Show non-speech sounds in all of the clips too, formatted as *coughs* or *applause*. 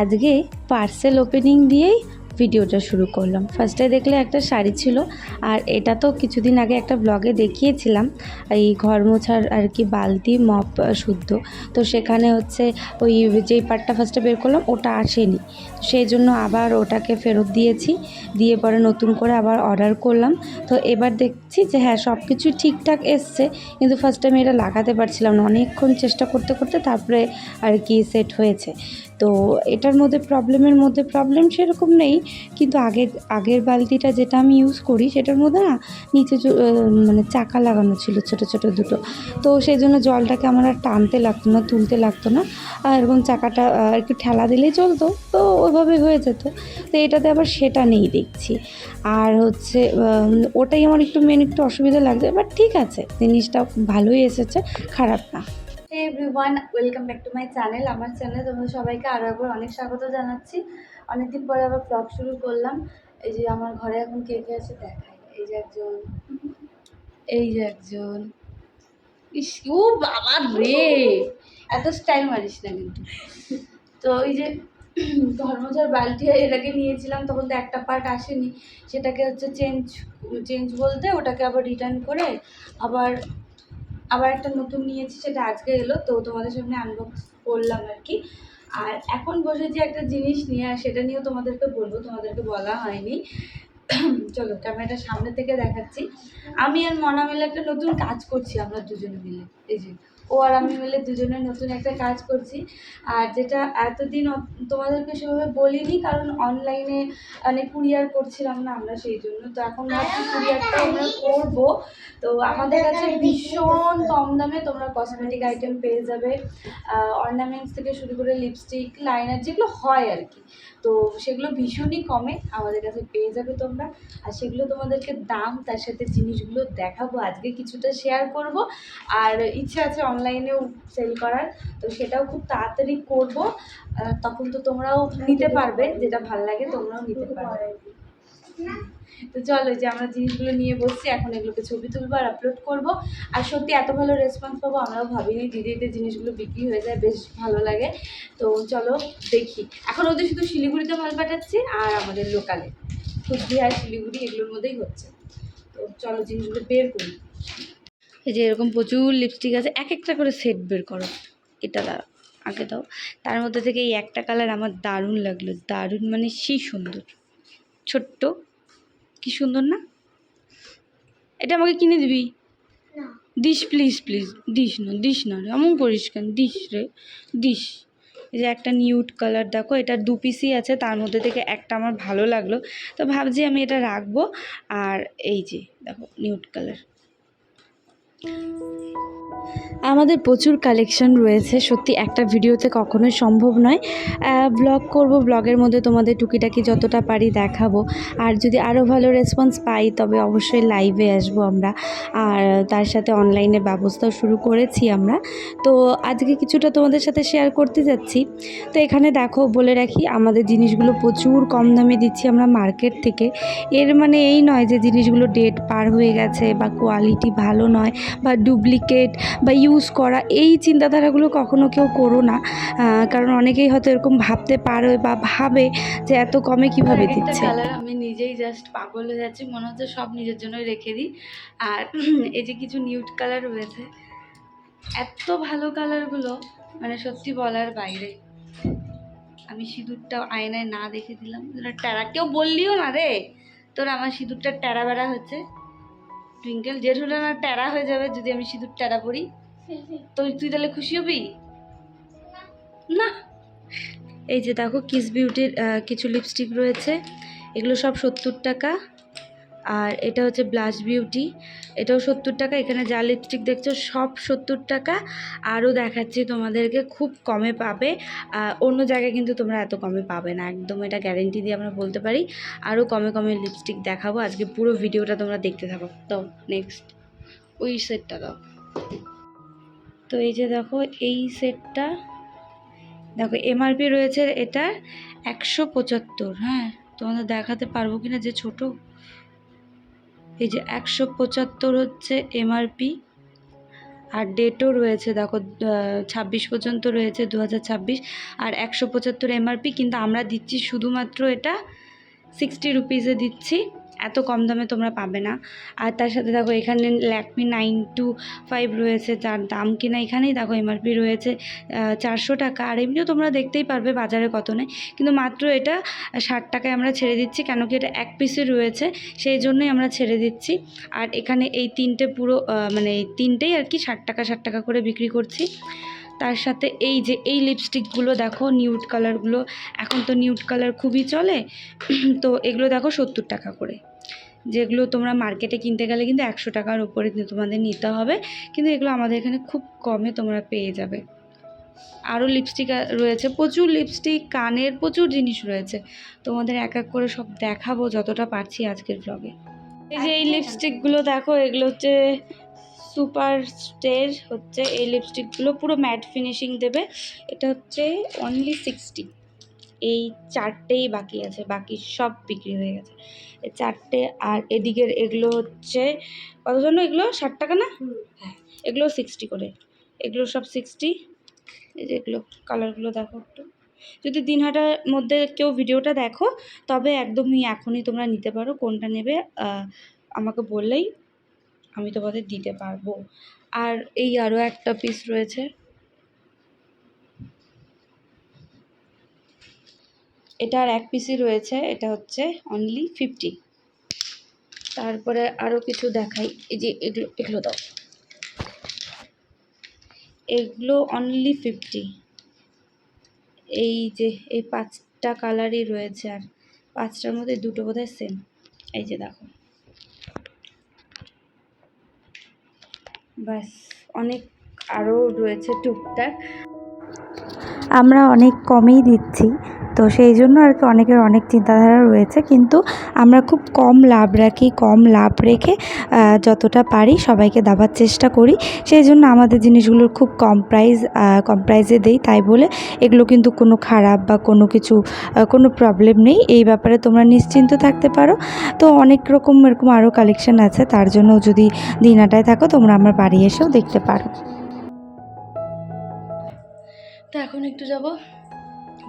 আজকে parcel opening দিয়েই ভিডিওটা শুরু করলাম। ফার্স্টে দেখলে একটা শাড়ি ছিল, আর এটা তো কিছুদিন আগে একটা ব্লগে দেখিয়েছিলাম, এই ঘর মোছার আর কি বালতি মপ শুদ্ধ। তো সেখানে হচ্ছে ওই যেই পার্টটা ফার্স্টে বের করলাম, ওটা আসেনি। সেই জন্য আবার ওটাকে ফেরত দিয়েছি, দিয়ে পরে নতুন করে আবার অর্ডার করলাম। তো এবার দেখছি যে হ্যাঁ সব কিছু ঠিকঠাক এসছে, কিন্তু ফার্স্ট আমি এটা লাগাতে পারছিলাম না। অনেকক্ষণ চেষ্টা করতে করতে তারপরে আর কি সেট হয়েছে। তো এটার মধ্যে প্রবলেমের মধ্যে প্রবলেম সেরকম নেই, কিন্তু আগের আগের বালতিটা যেটা আমি ইউজ করি সেটার মধ্যে না নিচে মানে চাকা লাগানো ছিল ছোট ছোট দুটো। তো সেই জন্য জলটাকে আমার আর টানতে লাগতো না, তুলতে লাগতো না। আর এরকম চাকাটা একটু ঠেলা দিলেই চলতো, তো ওইভাবে হয়ে যেত। তো এটাতে আবার সেটা নেই দেখছি। আর হচ্ছে ওটাই আমার একটু মেন একটু অসুবিধা লাগছে বাট ঠিক আছে, জিনিসটা ভালোই এসেছে, খারাপ না। Hey everyone welcome back to my channel আমার চ্যানেলে তোমাদের সবাইকে আরও একবার অনেক স্বাগত জানাচ্ছি। অনেকদিন পরে আবার ব্লগ শুরু করলাম। এই যে আমার ঘরে এখন কে কে আছে দেখাই। এই যে একজন, এই যে একজন। ইস, ও বাবা রে! এত স্টাইল মারিস না কিন্তু। তো এই যে ধর্মজার বালতি এটাকে নিয়েছিলাম, তখন তো একটা পার্ট আসেনি। সেটাকে হচ্ছে চেঞ্জ চেঞ্জ বলতে ওটাকে আবার রিটার্ন করে আবার আবার একটা নতুন নিয়েছি, সেটা আজকে এলো, তো তোমাদের সামনে আনবক্স করলাম আর কি। আর এখন বসেছি একটা জিনিস নিয়ে, আর সেটা নিয়েও তোমাদেরকে বলব, তোমাদেরকে বলা হয়নি। চলো, ক্যামেরাটা সামনে থেকে দেখাচ্ছি। আমি আর মনা মিলে একটা নতুন কাজ করছি, আমরা দুজনে মিলে। এই যে ও আর আমি মিলে দুজনে নতুন একটা কাজ করছি। আর যেটা এতদিন তোমাদেরকে সেভাবে বলিনি, কারণ অনলাইনে মানে কুরিয়ার করছিলাম না আমরা সেই জন্য। তো এখন ভাবছি কুরিয়ারটা আমরা করব। তো আমাদের কাছে ভীষণ কম দামে তোমরা কসমেটিক আইটেম পেয়ে যাবে। অর্নামেন্টস থেকে শুরু করে লিপস্টিক লাইনার যেগুলো হয় আর কি। তো সেগুলো ভীষণই কমে আমাদের কাছে পেয়ে যাবে তোমরা। আর সেগুলো তোমাদেরকে দাম, তার সাথে জিনিসগুলো দেখাবো, আজকে কিছুটা শেয়ার করব। আর ইচ্ছে আছে অনলাইনেও সেল করার, তো সেটাও খুব তাড়াতাড়ি করব। তখন তো তোমরাও নিতে পারবে, যেটা ভালো লাগে তোমরাও নিতে পারবে। তো চলো যে আমরা জিনিসগুলো নিয়ে বসছি, এখন এগুলোকে ছবি তুলবো আর আপলোড করব। আর সত্যি এত ভালো রেসপন্স পাবো, আমরাও ভাবিনি দিদি দিদি জিনিসগুলো বিক্রি হয়ে যায়, বেশ ভালো লাগে। তো চলো, দেখি। এখন ওদের শুধু শিলিগুড়িতে মাল পাঠাচ্ছি আর আমাদের লোকালে কুচবিহার শিলিগুড়ি, এগুলোর মধ্যেই হচ্ছে। তো চলো, জিনিসগুলো বের করি। এই যে এরকম প্রচুর লিপস্টিক আছে এক একটা করে সেট বের করো। এটা দাও আগে দাও। তার মধ্যে থেকে এই একটা কালার আমার দারুণ লাগল। দারুণ মানে সেই সুন্দর। ছোট্ট? কি সুন্দর না? এটা আমাকে কিনে দিবি? দিস প্লিজ প্লিজ দিস না দিস না রে। এমন করিস কেন? দিস রে। দিস। এই যে একটা নিউট কালার দেখো এটা দু পিসই আছে তার মধ্যে থেকে একটা আমার ভালো লাগল। তো ভাবছি আমি এটা রাখব। আর এই যে দেখো নিউট কালার আমাদের প্রচুর কালেকশন রয়েছে। সত্যি, একটা ভিডিওতে কখনোই সম্ভব নয়। ব্লগ করব ব্লগের মধ্যে তোমাদের টুকিটাকি যতটা পারি দেখাবো। আর যদি আরও ভালো রেসপন্স পাই, তবে অবশ্যই লাইভে আসব আমরা। আর তার সাথে অনলাইনে ব্যবস্থাও শুরু করেছি আমরা। তো আজকে কিছুটা তোমাদের সাথে শেয়ার করতে যাচ্ছি। তো এখানে দেখো, বলে রাখি, আমাদের জিনিসগুলো প্রচুর কম দামে দিচ্ছি আমরা মার্কেট থেকে। এর মানে এই নয় যে জিনিসগুলো ডেট পার হয়ে গেছে বা কোয়ালিটি ভালো নয়। বা ডুপ্লিকেট বা ইউজ করা এই চিন্তাধারাগুলো কখনো কেউ করো না। কারণ অনেকেই হয়তো এরকম ভাবতে পারে বা ভাবে যে এত কমে কীভাবে দিচ্ছে। কালার আমি নিজেই জাস্ট পাগল হয়ে যাচ্ছি মনে হচ্ছে সব নিজের জন্যই রেখে দিই। আর *clears throat* এই যে কিছু নিউট কালার রয়েছে এত ভালো কালারগুলো মানে সত্যি বলার বাইরে। আমি সিঁদুরটা আয়নায় না দেখে দিলাম। ট্যারা কেউ বললিও না রে। তোর আমার সিঁদুরটা ট্যারা বেড়া হচ্ছে। টুইঙ্কেল হলে না ট্যারা হয়ে যাবে যদি আমি সিঁদুর ট্যারা পড়ি তো তুই তাহলে খুশি হবি? না। এই যে দেখো কিস বিউটির কিছু লিপস্টিক রয়েছে। এগুলো সব সত্তর টাকা। আর এটা হচ্ছে ব্লাশ বিউটি এটাও সত্তর টাকা, এখানে যা লিপস্টিক দেখছ সব সত্তর টাকা, আরও দেখাচ্ছি তোমাদেরকে, খুব কমে পাবে অন্য জায়গায় কিন্তু তোমরা এত কমে পাবে না, একদম এটা গ্যারেন্টি দিয়ে আমরা বলতে পারি, আরও কমে কমে লিপস্টিক দেখাবো, আজকে পুরো ভিডিওটা তোমরা দেখতে থাকো, তো নেক্সট ওই সেটটা দাও। তো এই যে দেখো, এই সেটটা দেখো এমআরপি রয়েছে এটার একশো পঁচাত্তর হ্যাঁ তোমাদের দেখাতে পারব কি না যে ছোট এই যে একশো পঁচাত্তর হচ্ছে এমআরপি আর ডেটও রয়েছে, দেখো ছাব্বিশ পর্যন্ত রয়েছে দু হাজার ছাব্বিশ আর একশো পঁচাত্তর এমআরপি কিন্তু আমরা দিচ্ছি শুধুমাত্র এটা সিক্সটি রুপিসে দিচ্ছি। এত কম দামে তোমরা পাবে না। আর তার সাথে দেখো এখানে ল্যাকমি নাইন টু ফাইভ রয়েছে, যার দাম কিনা এখানেই দেখো এমআরপি রয়েছে চারশো টাকা। আর এমনিও তোমরা দেখতেই পারবে বাজারে কত নেই কিন্তু মাত্র এটা ষাট টাকায় আমরা ছেড়ে দিচ্ছি, কেন কি এটা এক পিসে রয়েছে, সেই জন্যই আমরা ছেড়ে দিচ্ছি। আর এখানে এই তিনটে পুরো মানে এই তিনটেই আর কি ষাট টাকা ষাট টাকা করে বিক্রি করছি। তার সাথে এই যে এই লিপস্টিকগুলো দেখো নিউড কালারগুলো এখন তো নিউড কালার খুবই চলে। তো এগুলো দেখো সত্তর টাকা করে। যেগুলো তোমরা মার্কেটে কিনতে গেলে কিন্তু একশো টাকার উপরে কিন্তু তোমাদের নিতে হবে। কিন্তু এগুলো আমাদের এখানে খুব কমে তোমরা পেয়ে যাবে। আরও লিপস্টিক রয়েছে প্রচুর লিপস্টিক কানের প্রচুর জিনিস রয়েছে। তোমাদের এক এক করে সব দেখাবো যতটা পারছি আজকের ব্লগে এই যে এই লিপস্টিকগুলো দেখো এগুলো হচ্ছে সুপার স্টের হচ্ছে এই লিপস্টিকগুলো পুরো ম্যাট ফিনিশিং দেবে। এটা হচ্ছে অনলি সিক্সটি এই চারটেই বাকি আছে বাকি সব বিক্রি হয়ে গেছে। এই চারটে আর এদিকের এগুলো হচ্ছে কত জন্য এগুলো? ষাট টাকা না? হ্যাঁ এগুলো সিক্সটি করে। এগুলো সব সিক্সটি এই যে এগুলো কালারগুলো দেখো একটু। যদি দিনহাটার মধ্যে কেউ ভিডিওটা দেখো তবে একদমই এখনই তোমরা নিতে পারো কোনটা নেবে আমাকে বললেই আমি তোমাদের দিতে পারব। আর এই আরও একটা পিস রয়েছে। এটা আর এক পিসই রয়েছে, এটা হচ্ছে অনলি ফিফটি তারপরে আরও কিছু দেখাই। এই যে এগুলো এগুলো দাও। এগুলো অনলি ফিফটি এই যে, এই পাঁচটা কালারই রয়েছে আর। পাঁচটার মধ্যে দুটো বোধহয় সেম এই যে দেখো। ব্যাস অনেক আরও রয়েছে টুকটাক। আমরা অনেক কমেই দিচ্ছি। তো সেই জন্য আর কি অনেকের অনেক চিন্তাধারা রয়েছে। কিন্তু আমরা খুব কম লাভ রাখি, কম লাভ রেখে যতটা পারি সবাইকে দেওয়ার চেষ্টা করি। সেই জন্য আমাদের জিনিসগুলোর খুব কম প্রাইস কম প্রাইসে দেই। তাই বলে এগুলো কিন্তু কোনো খারাপ বা কোনো কিছু কোনো প্রবলেম নেই। এই ব্যাপারে তোমরা নিশ্চিন্ত থাকতে পারো। তো অনেক রকম এরকম আরও কালেকশন আছে। তার জন্য যদি দিনাটায় থাকো তোমরা আমার বাড়ি এসেও দেখতে পারো। তো এখন একটু যাব।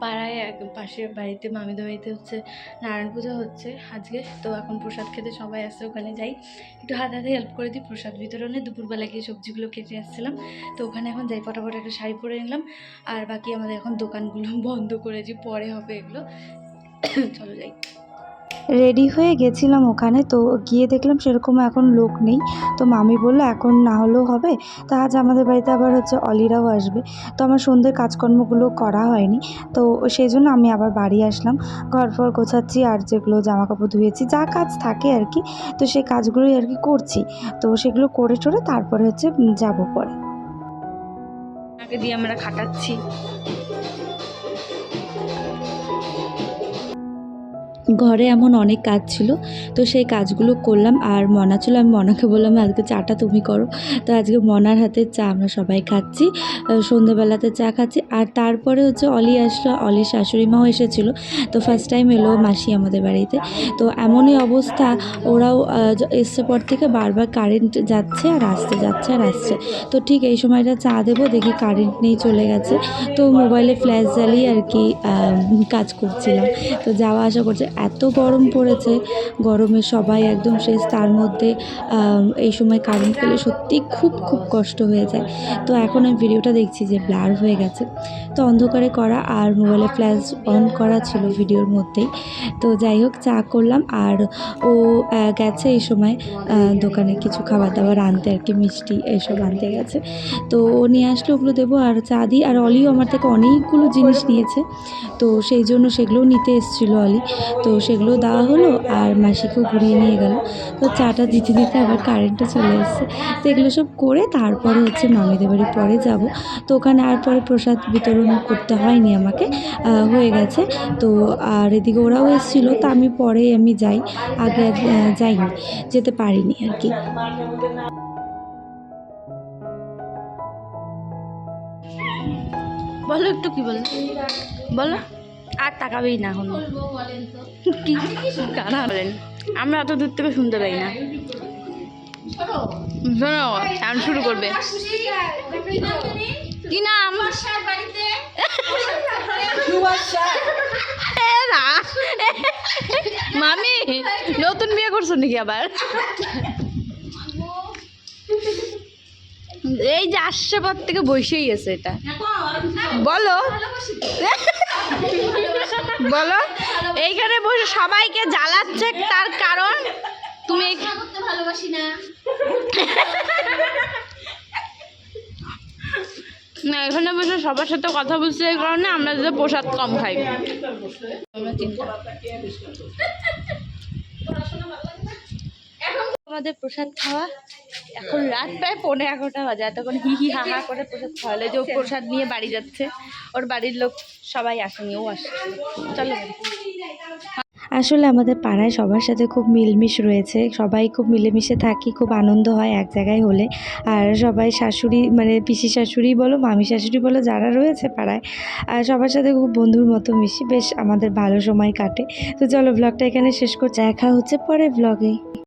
পাড়ায় এক পাশের বাড়িতে মামিদের বাড়িতে হচ্ছে নারায়ণ পূজা হচ্ছে আজকে। তো এখন প্রসাদ খেতে সবাই আসছে ওখানে যাই। একটু হাতে হাতে হেল্প করে দিই প্রসাদ বিতরণে। দুপুরবেলা গিয়ে সবজিগুলো কেটে আসছিলাম। তো ওখানে এখন যাই, ফটাফট একটা শাড়ি পরে নিলাম। আর বাকি আমাদের এখন দোকানগুলো বন্ধ করেছি, পরে হবে এগুলো। *coughs* চলো যাই। রেডি হয়ে গেছিলাম ওখানে, তো গিয়ে দেখলাম সেরকম এখন লোক নেই। তো মামি বলল, এখন না হলেও হবে। তা আজ আমাদের বাড়িতে আবার হচ্ছে অলিরাও আসবে। তো আমার সন্ধ্যের কাজকর্মগুলো করা হয়নি। তো সেই জন্য আমি আবার বাড়ি আসলাম। ঘর ফর গোছাচ্ছি আর যেগুলো জামা কাপড় ধুয়েছি, যা কাজ থাকে আর কি, তো সেই কাজগুলোই আর কি করছি। তো সেগুলো করে টোরে তারপরে হচ্ছে যাব পরে। আগে দিয়ে আমরা খাটাচ্ছি। ঘরে এমন অনেক কাজ ছিল তো সেই কাজগুলো করলাম। আর মনা ছিল আমি মনাকে বললাম আজকে চাটা তুমি করো। তো আজকে মনার হাতে চা আমরা সবাই খাচ্ছি আহ, সন্ধেবেলাতে চা খাচ্ছি। আর তারপরে হচ্ছে অলি আসলো অলির শাশুড়ি মাও এসেছিল। তো ফার্স্ট টাইম এলো মাসি আমাদের বাড়িতে। তো এমনই অবস্থা ওরাও এসছে পর থেকে বারবার কারেন্ট যাচ্ছে আর আসতে যাচ্ছে আর আসছে। তো ঠিক এই সময়টা চা দেবো দেখি কারেন্ট নেই চলে গেছে। তো মোবাইলে ফ্ল্যাশ জ্বালিয়ে আর কি কাজ করছিলাম। তো যাওয়া আসা করছে। এত গরম পড়েছে, গরমে সবাই একদম শেষ, তার মধ্যে এই সময় কারেন্ট গেলে সত্যি খুব খুব কষ্ট হয়ে যায়। তো এখন আমি ভিডিওটা দেখছি যে ব্লার হয়ে গেছে। তো অন্ধকারে করা আর মোবাইলে ফ্ল্যাশ অন করা ছিল ভিডিওর মধ্যেই। তো যাই হোক, চা করলাম আর ও গেছে এই সময় দোকানে কিছু খাবার দাবার আনতে আর কি, মিষ্টি এইসব আনতে গেছে। তো ও নিয়ে আসলে, ওগুলো দেবো আর চা দিই। আর অলিও আমার থেকে অনেকগুলো জিনিস নিয়েছে। তো সেই জন্য সেগুলোও নিতে এসেছিল অলি। তো সেগুলো দেওয়া হলো আর মাসিকেও ঘুরিয়ে নিয়ে গেল। তো চাটা দিতে দিতে আবার কারেন্টও চলে এসছে। তো এগুলো সব করে তারপরে হচ্ছে মামিদের বাড়ি পরে যাব। তো ওখানে আর পরে প্রসাদ বিতরণ করতে হয়নি আমাকে হয়ে গেছে। তো আর এদিকে ওরাও এসেছিল, তা আমি পরে আমি যাই। আগে যাইনি, যেতে পারিনি আর কি। বলো একটু কি বলো? বলো। আর তাকাবেই না এখন। কি কারা বলেন? আমরা অত দূর থেকে শুনতে পাই না। শোনো। এখন শুরু করবে। কি নাম? না। মামি নতুন বিয়ে করছ নাকি আবার? এই যে আসছে পর থেকে বসেই আছে এটা। বলো। বলো এইখানে বসে সবাইকে জ্বালাচ্ছে তার কারণ তুমি করতে ভালোবাসি না। না এখানে বসে সবার সাথে কথা বলছি এই কারণে আমরা যে প্রসাদ কম খাই। আমাদের প্রসাদ খাওয়া এখন রাত প্রায় পৌনে এগারোটা বাজে, এতক্ষণ হি হি হা হা করে প্রসাদ খাওয়ালে যে প্রসাদ নিয়ে বাড়ি যাচ্ছে, ওর বাড়ির লোক সবাই আসেনি, ও আসছে। চলো। আসলে আমাদের পাড়ায় সবার সাথে খুব মিলমিশ রয়েছে, সবাই খুব মিলেমিশে থাকি, খুব আনন্দ হয় এক জায়গায় হলে। আর সবাই শাশুড়ি মানে পিসি শাশুড়ি বলো, মামি শাশুড়ি বলো, যারা রয়েছে পাড়ায়, আর সবার সাথে খুব বন্ধুর মতো মিশি। বেশ আমাদের ভালো সময় কাটে। তো চলো ব্লগটা এখানে শেষ করছি। দেখা হচ্ছে পরে ব্লগে